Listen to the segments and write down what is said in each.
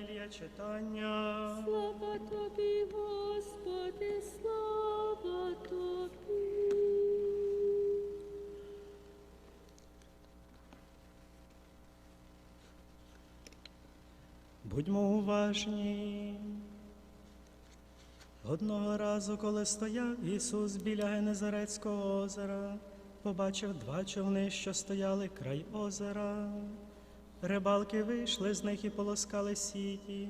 Євангелія читання. Слава тобі, Господи, слава тобі. Будьмо уважні. Одного разу, коли стояв Ісус біля Генезарецького озера, побачив два човни, що стояли край озера. Рибалки вийшли з них і полоскали сіті.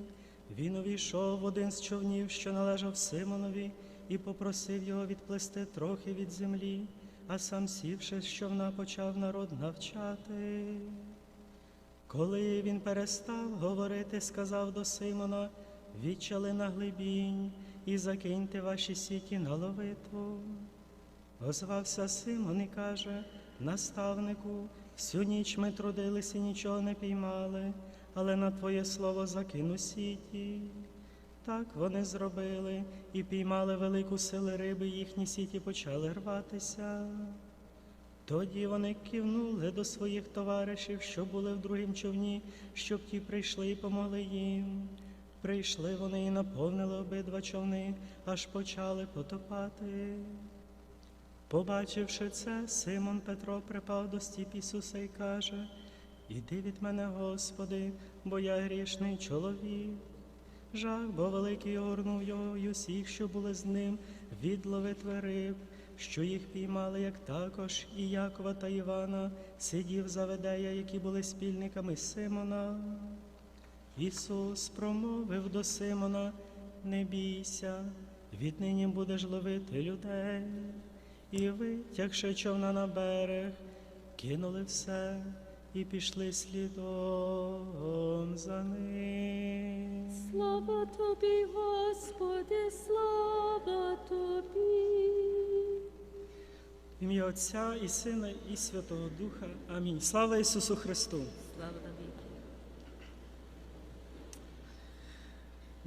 Він увійшов в один з човнів, що належав Симонові, і попросив його відплисти трохи від землі, а сам сівши з човна, почав народ навчати. Коли він перестав говорити, сказав до Симона, відчали на глибінь і закиньте ваші сіті на ловитву. Озвався Симон і каже, наставнику, всю ніч ми трудилися і нічого не піймали, але на твоє слово закину сіті. Так вони зробили і піймали велику силу риби, їхні сіті почали рватися. Тоді вони кивнули до своїх товаришів, що були в другім човні, щоб ті прийшли і помогли їм. Прийшли вони і наповнили обидва човни, аж почали потопати. Побачивши це, Симон Петро припав до стіп Ісуса і каже: Іди від мене, Господи, бо я грішний чоловік. Жах, бо великий огорнув його й усіх, що були з ним, від ловитви риб, що їх піймали, як також і Якова та Івана, сидів Заведея, які були спільниками Симона. Ісус промовив до Симона, не бійся, віднині будеш ловити людей. І витягши човна на берег, кинули все і пішли слідом за ним. Слава тобі, Господи, слава тобі. В Ім'я Отця і Сина, і Святого Духа. Амінь. Слава Ісусу Христу! Слава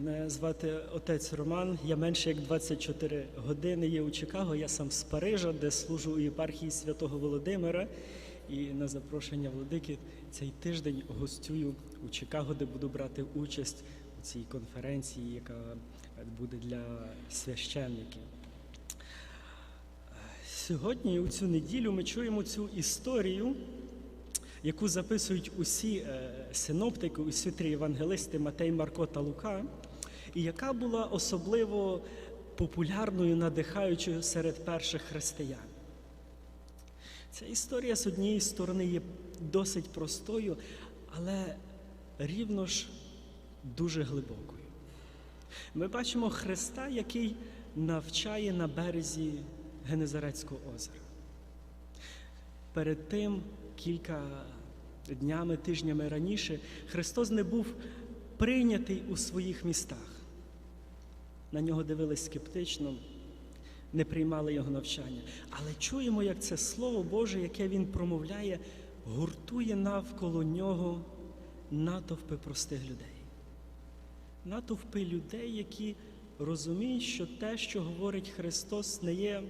Мене звати отець Роман. Я менше як 24 години є у Чикаго. Я сам з Парижа, де служу у єпархії святого Володимира. І на запрошення владики цей тиждень гостюю у Чикаго, де буду брати участь у цій конференції, яка буде для священників. Сьогодні, у цю неділю, ми чуємо цю історію, яку записують усі е, синоптики, усі три євангелисти Матей, Марко та Лука, і яка була особливо популярною, надихаючою серед перших християн. Ця історія з однієї сторони є досить простою, але рівно ж дуже глибокою. Ми бачимо Христа, який навчає на березі Генезарецького озера. Перед тим, кілька днями, тижнями раніше, Христос не був прийнятий у своїх містах. На нього дивились скептично, не приймали його навчання. Але чуємо, як це Слово Боже, яке Він промовляє, гуртує навколо нього натовпи простих людей. Натовпи людей, які розуміють, що те, що говорить Христос, не є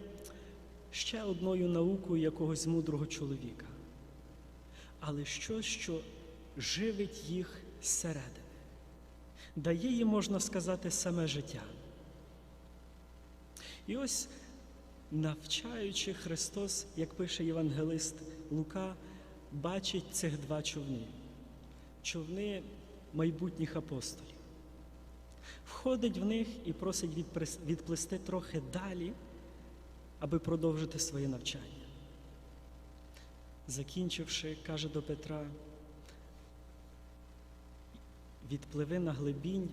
ще одною наукою якогось мудрого чоловіка, але щось, що живить їх зсередини, дає їм, можна сказати, саме життя. І ось, навчаючи Христос, як пише євангелист Лука, бачить цих два човни човни майбутніх апостолів. Входить в них і просить відплисти трохи далі, аби продовжити своє навчання. Закінчивши, каже до Петра, відпливи на глибінь,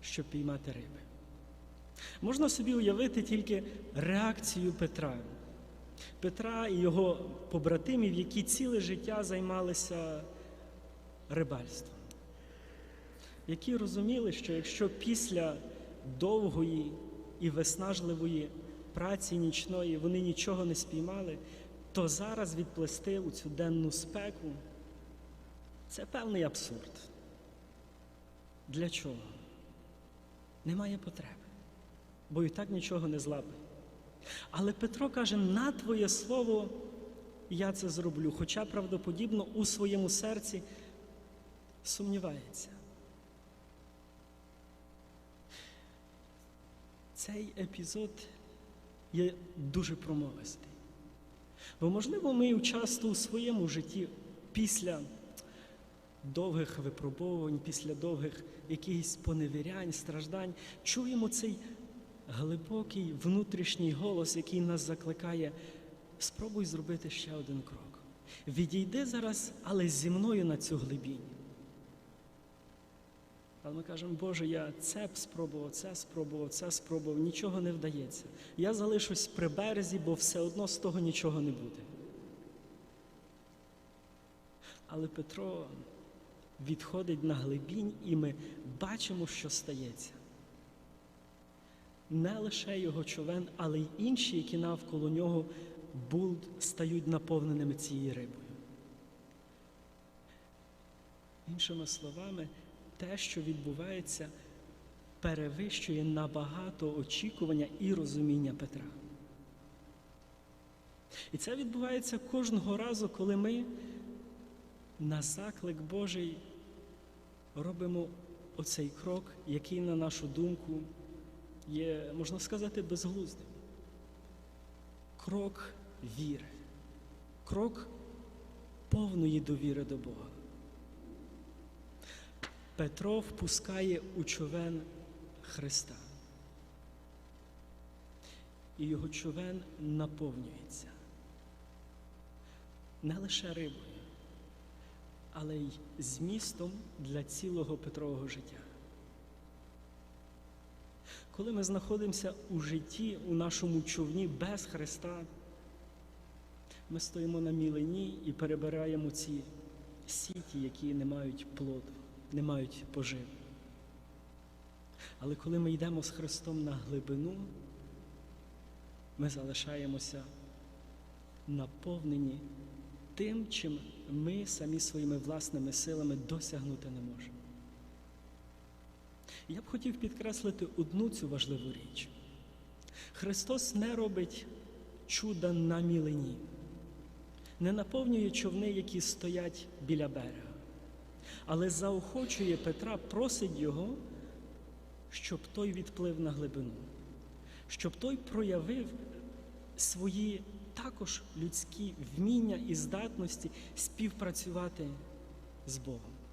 щоб піймати риби. Можна собі уявити тільки реакцію Петра. Петра і його побратимів, які ціле життя займалися рибальством, які розуміли, що якщо після довгої і виснажливої праці нічної вони нічого не спіймали, то зараз відплести у цю денну спеку це певний абсурд. Для чого? Немає потреби, бо і так нічого не злапив. Але Петро каже, на твоє слово я це зроблю, хоча правдоподібно у своєму серці сумнівається. Цей епізод є дуже промовистий. Бо, можливо, ми часто у своєму житті після довгих випробовувань, після довгих якихось поневірянь, страждань чуємо цей глибокий внутрішній голос, який нас закликає: спробуй зробити ще один крок. Відійди зараз, але зі мною на цю глибінь. Але ми кажемо, Боже, я це б спробував, це спробував, це спробував, нічого не вдається. Я залишусь при березі, бо все одно з того нічого не буде. Але Петро відходить на глибінь, і ми бачимо, що стається. Не лише його човен, але й інші, які навколо нього будуть, стають наповненими цією рибою. Іншими словами, те, що відбувається, перевищує набагато очікування і розуміння Петра. І це відбувається кожного разу, коли ми на заклик Божий робимо оцей крок, який, на нашу думку, є, можна сказати, безглуздим. Крок віри, крок повної довіри до Бога. Петро впускає у човен Христа. І його човен наповнюється не лише рибою, але й змістом для цілого Петрового життя. Коли ми знаходимося у житті, у нашому човні без Христа, ми стоїмо на мілині і перебираємо ці сіті, які не мають плоду, не мають поживи. Але коли ми йдемо з Христом на глибину, ми залишаємося наповнені тим, чим ми самі своїми власними силами досягнути не можемо. Я б хотів підкреслити одну цю важливу річ. Христос не робить чуда на мілині, не наповнює човни, які стоять біля берега, але заохочує Петра, просить його, щоб той відплив на глибину, щоб той проявив свої також людські вміння і здатності співпрацювати з Богом.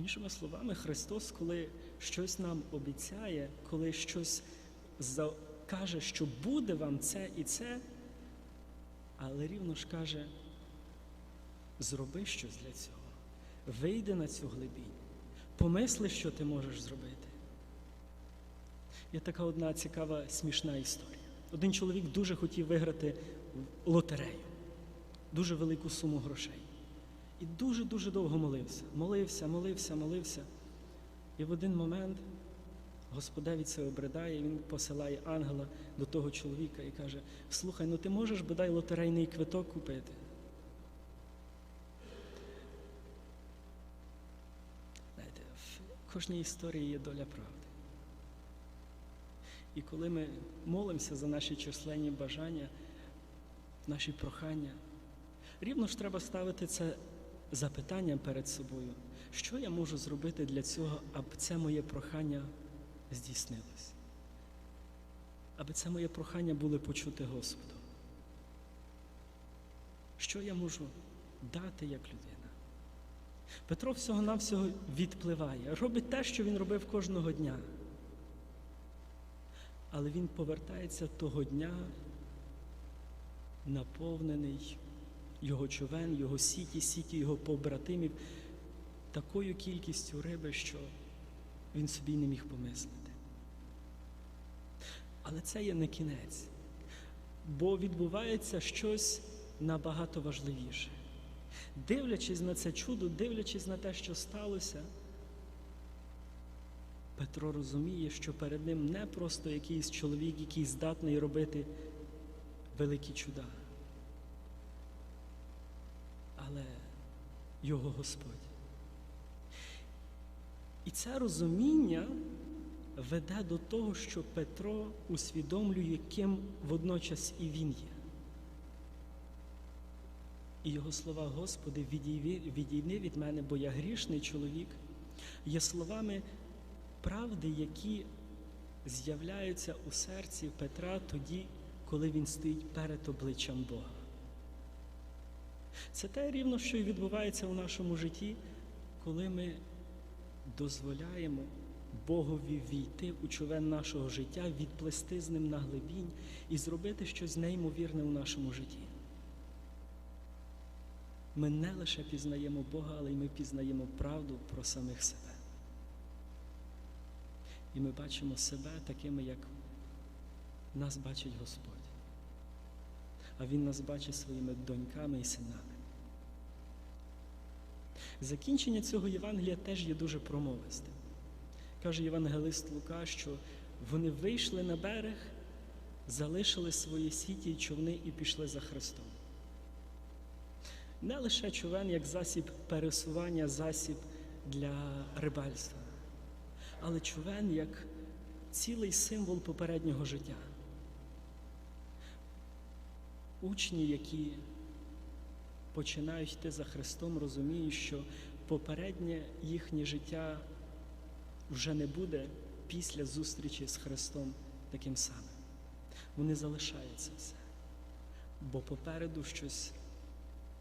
Іншими словами, Христос, коли щось нам обіцяє, коли щось каже, що буде вам це і це, але рівно ж каже, зроби щось для цього, вийди на цю глибінь, помисли, що ти можеш зробити. Є така одна цікава смішна історія. Один чоловік дуже хотів виграти лотерею, дуже велику суму грошей. І дуже-дуже довго молився. Молився, молився, молився. І в один момент Господеві це обридає, він посилає ангела до того чоловіка і каже: Слухай, ну ти можеш бодай лотерейний квиток купити? Знаєте, в кожній історії є доля правди. І коли ми молимося за наші численні бажання, наші прохання, рівно ж треба ставити це запитанням перед собою, що я можу зробити для цього, аби це моє прохання здійснилось, аби це моє прохання було почуте Господом. Що я можу дати як людина? Петро всього-навсього відпливає, робить те, що він робив кожного дня. Але він повертається того дня, наповнений його човен, його сіті, сіті його побратимів, такою кількістю риби, що він собі не міг помислити. Але це є не кінець, бо відбувається щось набагато важливіше. Дивлячись на це чудо, дивлячись на те, що сталося, Петро розуміє, що перед ним не просто якийсь чоловік, який здатний робити великі чуда, але його Господь. І це розуміння веде до того, що Петро усвідомлює, ким водночас і він є. І його слова, Господи, відійди, від мене, бо я грішний чоловік, є словами правди, які з'являються у серці Петра тоді, коли він стоїть перед обличчям Бога. Це те рівно, що і відбувається у нашому житті, коли ми дозволяємо Богові війти у човен нашого життя, відплести з ним на глибінь і зробити щось неймовірне у нашому житті. Ми не лише пізнаємо Бога, але й ми пізнаємо правду про самих себе. І ми бачимо себе такими, як нас бачить Господь. А Він нас бачить своїми доньками і синами. Закінчення цього Євангелія теж є дуже промовистим. Каже євангелист Лука, що вони вийшли на берег, залишили свої сіті й човни і пішли за Христом. Не лише човен як засіб пересування, засіб для рибальства, але човен як цілий символ попереднього життя. Учні, які починають йти за Христом, розуміють, що попереднє їхнє життя вже не буде після зустрічі з Христом таким самим. Вони залишають це все, бо попереду щось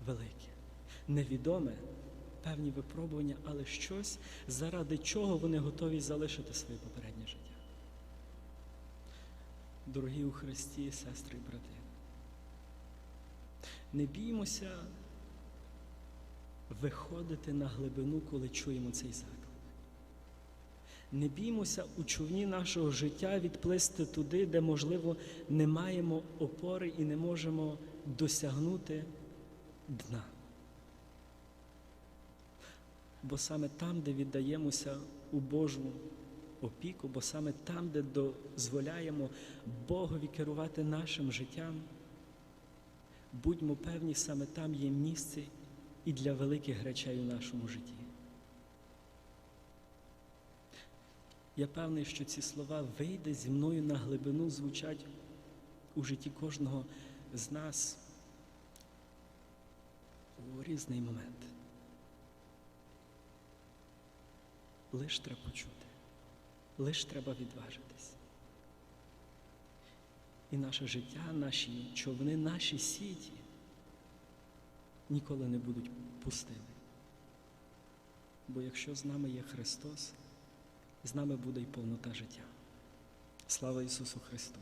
велике, невідоме, певні випробування, але щось, заради чого вони готові залишити своє попереднє життя. Дорогі у Христі, сестри і брати, не біймося виходити на глибину, коли чуємо цей заклик. Не біймося у човні нашого життя відплисти туди, де, можливо, не маємо опори і не можемо досягнути дна. Бо саме там, де віддаємося у Божу опіку, бо саме там, де дозволяємо Богові керувати нашим життям, будьмо певні, саме там є місце і для великих речей у нашому житті. Я певний, що ці слова вийде зі мною на глибину, звучать у житті кожного з нас у різний момент. Лиш треба почути, лиш треба відважитись. І наше життя, наші човни, наші сіті ніколи не будуть пустими. Бо якщо з нами є Христос, з нами буде й повнота життя. Слава Ісусу Христу!